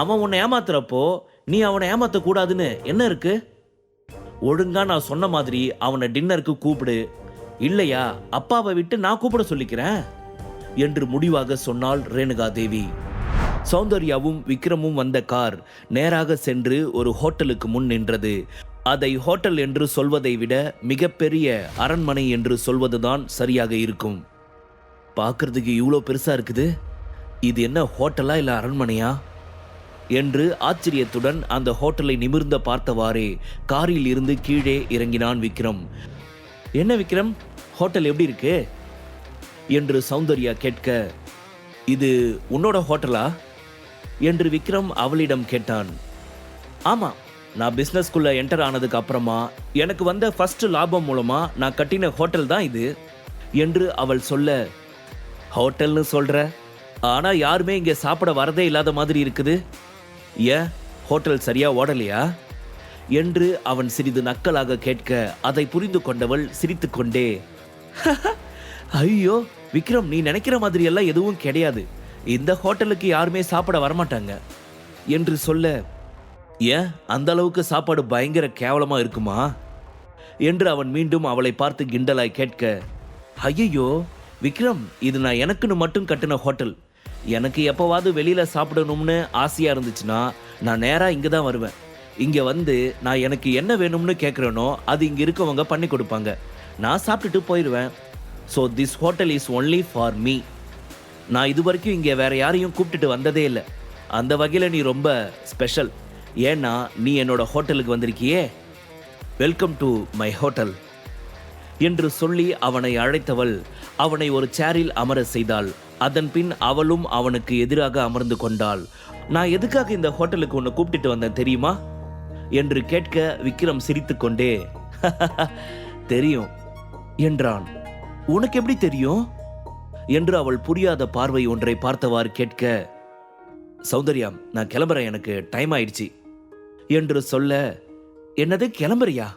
அவன் உன்னை ஏமாத்துறப்போ நீ அவனை ஏமாத்த கூடாதுன்னு என்ன இருக்கு? ஒழுங்கா நான் சொன்ன மாதிரி அவனை டின்னருக்கு கூப்பிடு. இல்லையா அப்பாவை விட்டு நான் கூப்பிட சொல்லிக்கிறேன்? என்று முடிவாக சொன்னாள் ரேணுகா தேவி. சௌந்தர்யாவும் விக்ரமும் வந்த கார் நேராக சென்று ஒரு ஹோட்டலுக்கு முன் நின்றது. அதை ஹோட்டல் என்று சொல்வதை விட மிகப்பெரிய அரண்மனை என்று சொல்வதுதான் சரியாக இருக்கும். பார்க்கறதுக்கு இவ்வளோ பெருசா இருக்குது? இது என்ன ஹோட்டலா இல்லை அரண்மனையா? என்று ஆச்சரியத்துடன் அந்த ஹோட்டலை நிமிர்ந்த பார்த்தவாறே காரில் இருந்து கீழே இறங்கினான் விக்ரம். என்ன விக்ரம்? ஹோட்டல் எப்படி இருக்கு? என்று சௌந்தர்யா கேட்க இது உன்னோட ஹோட்டலா? என்று விக்ரம் அவளிடம் கேட்டான். ஆமா நான் பிஸ்னஸ்குள்ளே என்டர் ஆனதுக்கு அப்புறமா எனக்கு வந்த ஃபஸ்ட்டு லாபம் மூலமாக நான் கட்டின ஹோட்டல் தான் இது என்று அவள் சொல்ல ஹோட்டல்னு சொல்கிற ஆனால் யாருமே இங்கே சாப்பிட வரதே இல்லாத மாதிரி இருக்குது. ஏன் ஹோட்டல் சரியா ஓடலையா? என்று அவன் சிறிது நக்கலாக கேட்க அதை புரிந்து கொண்டவள் சிரித்துக்கொண்டே ஐயோ விக்ரம் நீ நினைக்கிற மாதிரி எல்லாம் எதுவும் கிடையாது. இந்த ஹோட்டலுக்கு யாருமே சாப்பிட வரமாட்டாங்க. என்று சொல்ல ஏன் அந்த அளவுக்கு சாப்பாடு பயங்கர கேவலமா இருக்குமா? என்று அவன் மீண்டும் அவளை பார்த்து கிண்டலாய் கேட்க ஐயையோ விக்ரம் இது நான் எனக்குன்னு மட்டும் கட்டின ஹோட்டல். எனக்கு எப்போவாவது வெளியில் சாப்பிடணும்னு ஆசையாக இருந்துச்சுன்னா நான் நேராக இங்கே தான் வருவேன். இங்கே வந்து நான் எனக்கு என்ன வேணும்னு கேட்குறேனோ அது இங்கே இருக்கவங்க பண்ணி கொடுப்பாங்க. நான் சாப்பிட்டுட்டு போயிடுவேன் so this hotel is only for me நான் இது வரைக்கும் இங்கே வேறு யாரையும் கூப்பிட்டுட்டு வந்ததே இல்லை. அந்த வகையில் நீ ரொம்ப ஸ்பெஷல் ஏன்னா நீ என்னோட ஹோட்டலுக்கு வந்திருக்கியே. வெல்கம் டு மை ஹோட்டல் என்று சொல்லி அவனை அழைத்தவள் அவனை ஒரு சேரில் அமர செய்தாள். அதன் பின் அவளும் அவனுக்கு எதிராக அமர்ந்து கொண்டாள். நான் எதுக்காக இந்த ஹோட்டலுக்கு உன்னை கூப்பிட்டுட்டு வந்தேன் தெரியுமா? என்று கேட்க விக்ரம் சிரித்துக்கொண்டே தெரியும் என்றான். உனக்கு எப்படி தெரியும்? என்று அவள் புரியாத பார்வை ஒன்றை பார்த்தவாறு கேட்க சௌந்தர்யா நான் கிளம்புறேன் எனக்கு டைம் ஆயிடுச்சு என்று சொல்ல என்னது கிளம்புறியா?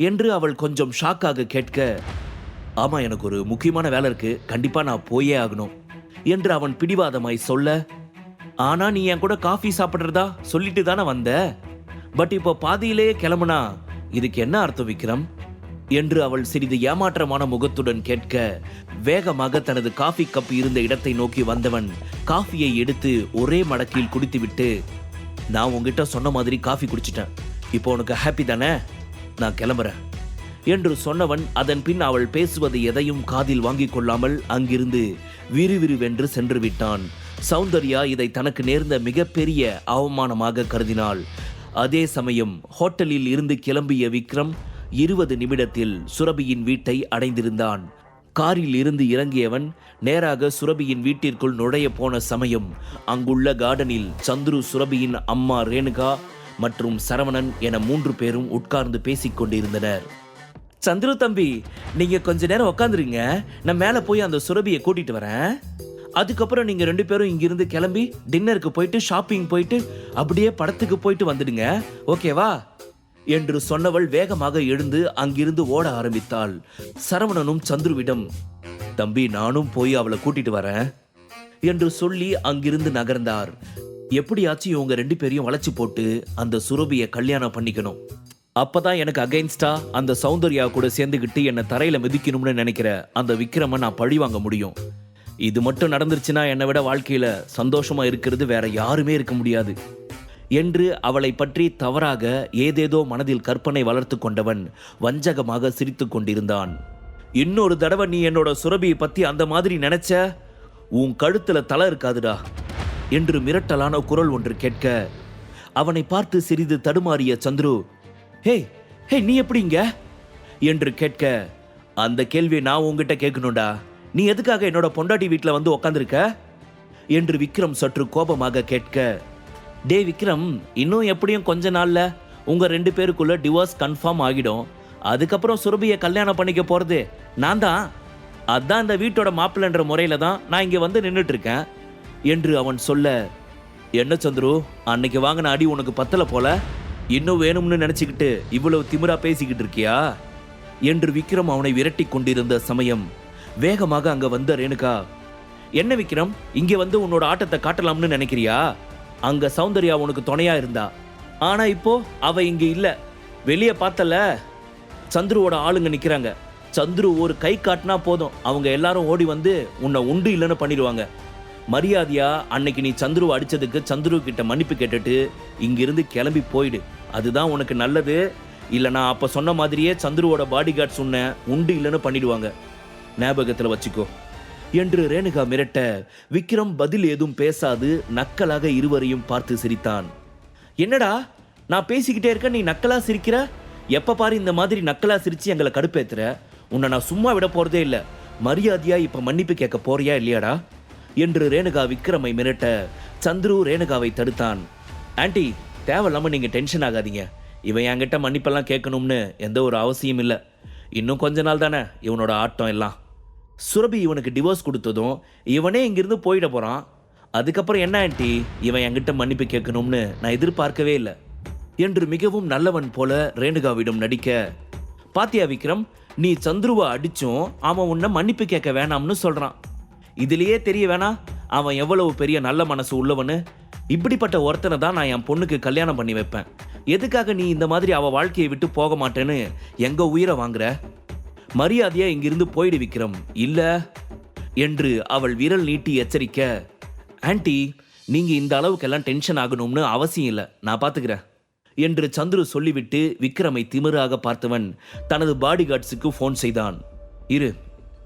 என்று அவள் கொஞ்சம் ஷாக்காக கேட்க ஆமா எனக்கு ஒரு முக்கியமான வேலை இருக்கு கண்டிப்பா நான் போயே ஆகணும். என்று அவன் பிடிவாதமாய் சொல்ல ஆனா நீ என் கூட காஃபி சாப்பிடுறதா? சொல்லிட்டு தானே வந்த. பட் இப்போ பாதியிலேயே கிளம்புனா இதுக்கு என்ன அர்த்தம் விக்ரம்? என்று அவள் சிறிது ஏமாற்றமான முகத்துடன் கேட்க வேகமாக தனது காஃபி கப் இருந்த இடத்தை நோக்கி வந்தவன் காஃபியை எடுத்து ஒரே மடக்கில் குடித்துவிட்டு நான் உங்ககிட்ட சொன்ன மாதிரி காஃபி குடிச்சிட்டேன். இப்போ உனக்கு ஹாப்பி தானே? நான் கிளம்புறேன். என்று சொன்னவன் அதன் பின் அவள் பேசுவது எதையும் காதில் வாங்கிக் கொள்ளாமல் அங்கிருந்து விறுவிறுவென்று சென்று விட்டான் சௌந்தர்யா இதை தனக்கு நேர்ந்த மிகப்பெரிய அவமானமாக கருதினாள். அதே சமயம் ஹோட்டலில் இருந்து கிளம்பிய விக்ரம் இருபது நிமிடத்தில் சுரபியின் வீட்டை அடைந்திருந்தான். காரில் இருந்து இறங்கியவன் நேராக சுரபியின் வீட்டிற்குள் நுழைய போன சமயம் அங்குள்ள கார்டனில் சந்துரு சுரபியின் அம்மா ரேணுகா மற்றும் சரவணன் என மூன்று பேரும் உட்கார்ந்து பேசிக் கொண்டிருந்தனர் சந்துரு தம்பி நீங்க கொஞ்ச நேரம் உட்காந்துருங்க நான் மேல போய் அந்த சுரபியை கூட்டிட்டு வரேன். அதுக்கப்புறம் நீங்க ரெண்டு பேரும் இங்கிருந்து கிளம்பி டின்னருக்கு போயிட்டு ஷாப்பிங் போயிட்டு அப்படியே படத்துக்கு போயிட்டு வந்துடுங்க. ஓகேவா என்று சொன்னவள் வேகமாக எழுந்து அங்கிருந்து ஓட ஆரம்பித்தாள். சரவணனும் சந்துருவிடம் தம்பி நானும் போய் அவளை கூட்டிட்டு வரேன் என்று சொல்லி அங்கிருந்து நகர்ந்தார். எப்படியாச்சும் இவங்க ரெண்டு பேரையும் வளைச்சு போட்டு அந்த சுரபியை கல்யாணம் பண்ணிக்கணும். அப்பதான் எனக்கு அகைன்ஸ்டா அந்த சௌந்தர்யா கூட சேர்ந்துக்கிட்டு என்னை தரையில மிதிக்கணும்னு நினைக்கிற அந்த விக்ரம நான் பழி வாங்க முடியும். இது மட்டும் நடந்துருச்சுன்னா என்னை விட வாழ்க்கையில சந்தோஷமா இருக்கிறது வேற யாருமே இருக்க முடியாது. என்று அவளை பற்றி தவறாக ஏதேதோ மனதில் கற்பனை வளர்த்து கொண்டவன் வஞ்சகமாக சிரித்து கொண்டிருந்தான். இன்னொரு தடவை நீ என்னோட சுரபியை பத்தி அந்த மாதிரி நினைச்ச? உன் கழுத்துல தலை இருக்காதுடா என்று மிரட்டலான குரல் ஒன்று கேட்க அவனை பார்த்து சிறிது தடுமாறிய சந்துரு ஹே ஹே நீ எப்படிங்க என்று கேட்க அந்த கேள்வியை நான் உங்ககிட்ட கேட்கணும்டா. நீ எதுக்காக என்னோட பொண்டாட்டி வீட்டில் வந்து உக்காந்துருக்க? என்று விக்ரம் சற்று கோபமாக கேட்க டே விக்ரம் இன்னும் எப்படியும் கொஞ்ச நாள்ல உங்க ரெண்டு பேருக்குள்ள டிவோர்ஸ் கன்ஃபார்ம் ஆகிடும். அதுக்கப்புறம் சுரபியை கல்யாணம் பண்ணிக்க போறது நான் தான். அதான் இந்த வீட்டோட மாப்பிள்ளைன்ற முறையில தான் நான் இங்கே வந்து நின்றுட்டு இருக்கேன் என்று அவன் சொல்ல என்ன சந்துரு அன்னைக்கு வாங்கின அடி உனக்கு பத்தல போல? இன்னும் வேணும்னு நினைச்சுக்கிட்டு இவ்வளவு திமிரா பேசிக்கிட்டு இருக்கியா? என்று விக்ரம் அவனை விரட்டி கொண்டிருந்த சமயம் வேகமாக அங்க வந்த ரேணுகா என்ன விக்ரம் இங்க வந்து உன்னோட ஆட்டத்தை காட்டலாம்னு நினைக்கிறியா? அங்க சௌந்தர்யா உனக்கு துணையா இருந்தா. ஆனா இப்போ அவ இங்க இல்ல. வெளியே பார்த்தல. சந்துருவோட ஆளுங்க நிக்கிறாங்க. சந்துரு ஒரு கை காட்டினா போதும். அவங்க எல்லாரும் ஓடி வந்து உன்னை உண்டு இல்லைன்னு பண்ணிடுவாங்க. மரியாதையா அன்னைக்கு நீ சந்துருவை அடிச்சதுக்கு சந்துரு கிட்ட மன்னிப்பு கேட்டுட்டு இங்கிருந்து கிளம்பி போயிடு. அதுதான் உனக்கு நல்லது. இல்லை நான் அப்போ சொன்ன மாதிரியே சந்துருவோட பாடி கார்ட் உன்னை உண்டு இல்லைன்னு பண்ணிடுவாங்க. ஞாபகத்தில் வச்சுக்கோ. என்று ரேணுகா மிரட்ட விக்ரம் பதில் ஏதும் பேசாது நக்கலாக இருவரையும் பார்த்து சிரித்தான். என்னடா நான் பேசிக்கிட்டே இருக்க நீ நக்கலா சிரிக்கிற? எப்போ பாரு இந்த மாதிரி நக்கலா சிரிச்சு எங்களை கடுப்பேத்துற. உன்னை நான் சும்மா விட போகிறதே இல்லை. மரியாதையா இப்போ மன்னிப்பு கேட்க போறியா இல்லையாடா? என்று ரேணுகா விக்ரமை மிரட்ட சந்துரு ரேணுகாவை தடுத்தான். ஆண்டி தேவையில்லாமல் நீங்க டென்ஷன் ஆகாதீங்க. இவன் என்கிட்ட மன்னிப்பெல்லாம் கேட்கணும்னு எந்த ஒரு அவசியம் இல்லை. இன்னும் கொஞ்ச நாள் தானே இவனோட ஆட்டம் எல்லாம். சுரபி இவனுக்கு டிவோர்ஸ் கொடுத்ததும் இவனே இங்கிருந்து போயிட போறான். அதுக்கப்புறம் என்ன ஆண்டி இவன் என்கிட்ட மன்னிப்பு கேட்கணும்னு நான் எதிர்பார்க்கவே இல்லை என்று மிகவும் நல்லவன் போல ரேணுகாவிடம் நடிக்க பாத்தியா விக்ரம் நீ சந்துருவை அடிச்சும் அவன் உன்னை மன்னிப்பு கேட்க வேணாம்னு சொல்றான். இதுலேயே தெரிய வேணா அவன் எவ்வளவு பெரிய நல்ல மனசு உள்ளவனு? இப்படிப்பட்ட ஒருத்தனை தான் நான் என் பொண்ணுக்கு கல்யாணம் பண்ணி வைப்பேன். எதுக்காக நீ இந்த மாதிரி அவள் வாழ்க்கையை விட்டு போக மாட்டேன்னு எங்க உயிரை வாங்குற? மரியாதையா இங்கிருந்து போயிடு விக்ரம். இல்ல என்று அவள் விரல் நீட்டி எச்சரிக்க ஆன்ட்டி நீங்க இந்த அளவுக்கெல்லாம் டென்ஷன் ஆகணும்னு அவசியம் இல்லை நான் பார்த்துக்கிறேன் என்று சந்துரு சொல்லிவிட்டு விக்ரமை திமிராக பார்த்தவன் தனது பாடி கார்ட்ஸுக்கு ஃபோன் செய்தான். இரு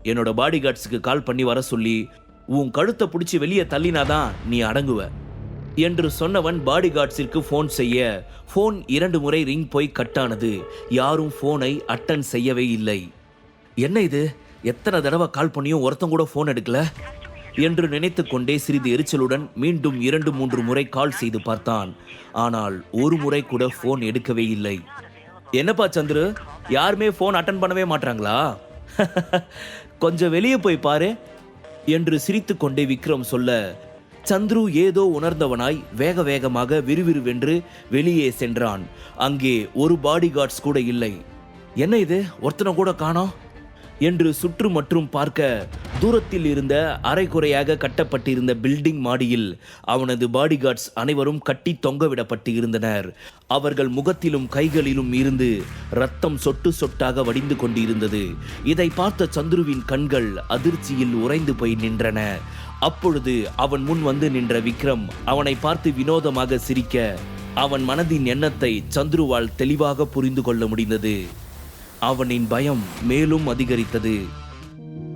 என்னோட பாடி கார்ட்ஸுக்கு கால் பண்ணி வர சொல்லி உன் கழுத்தை பிடிச்சி வெளியே தள்ளினாதான் நீ அடங்குவ. என்று சொன்னவன் பாடி கார்ட்ஸிற்கு ஃபோன் செய்ய ஃபோன் இரண்டு முறை ரிங் போய் கட்டானது யாரும் ஃபோனை அட்டன் செய்யவே இல்லை. என்ன இது? எத்தனை தடவை கால் பண்ணியும் ஒருத்தன் கூட ஃபோன் எடுக்கல? என்று நினைத்து கொண்டே சிறிது எரிச்சலுடன் மீண்டும் இரண்டு மூன்று முறை கால் செய்து பார்த்தான். ஆனால் ஒரு முறை கூட ஃபோன் எடுக்கவே இல்லை. என்னப்பா சந்துரு? யாருமே ஃபோன் அட்டன் பண்ணவே மாட்டாங்களா கொஞ்சம் வெளியே போய் பாரு என்று சிரித்துக்கொண்டே விக்ரம் சொல்ல சந்துரு ஏதோ உணர்ந்தவனாய் வேக வேகமாக விறுவிறுவென்று வெளியே சென்றான். அங்கே ஒரு பாடி கார்ட்ஸ் கூட இல்லை. என்ன இது? ஒருத்தனை கூட காணோம்? என்று சுற்று மற்றும் பார்க்க தூரத்தில் இருந்த அரைகுறையாக கட்டப்பட்டிருந்த பில்டிங் மாடியில் அவனது பாடிகார்ட்ஸ் அனைவரும் கட்டி தொங்கவிடப்பட்டு இருந்தனர் அவர்கள் முகத்திலும் கைகளிலும் இருந்து ரத்தம் சொட்டு சொட்டாக வடிந்து கொண்டிருந்தது. இதை பார்த்த சந்துருவின் கண்கள் அதிர்ச்சியில் உறைந்து போய் நின்றன. அப்பொழுது அவன் முன் வந்து நின்ற விக்ரம் அவனை பார்த்து வினோதமாக சிரிக்க அவன் மனதின் எண்ணத்தை சந்துருவால் தெளிவாக புரிந்து கொள்ள முடிந்தது. அவனின் பயம் மேலும் அதிகரித்தது.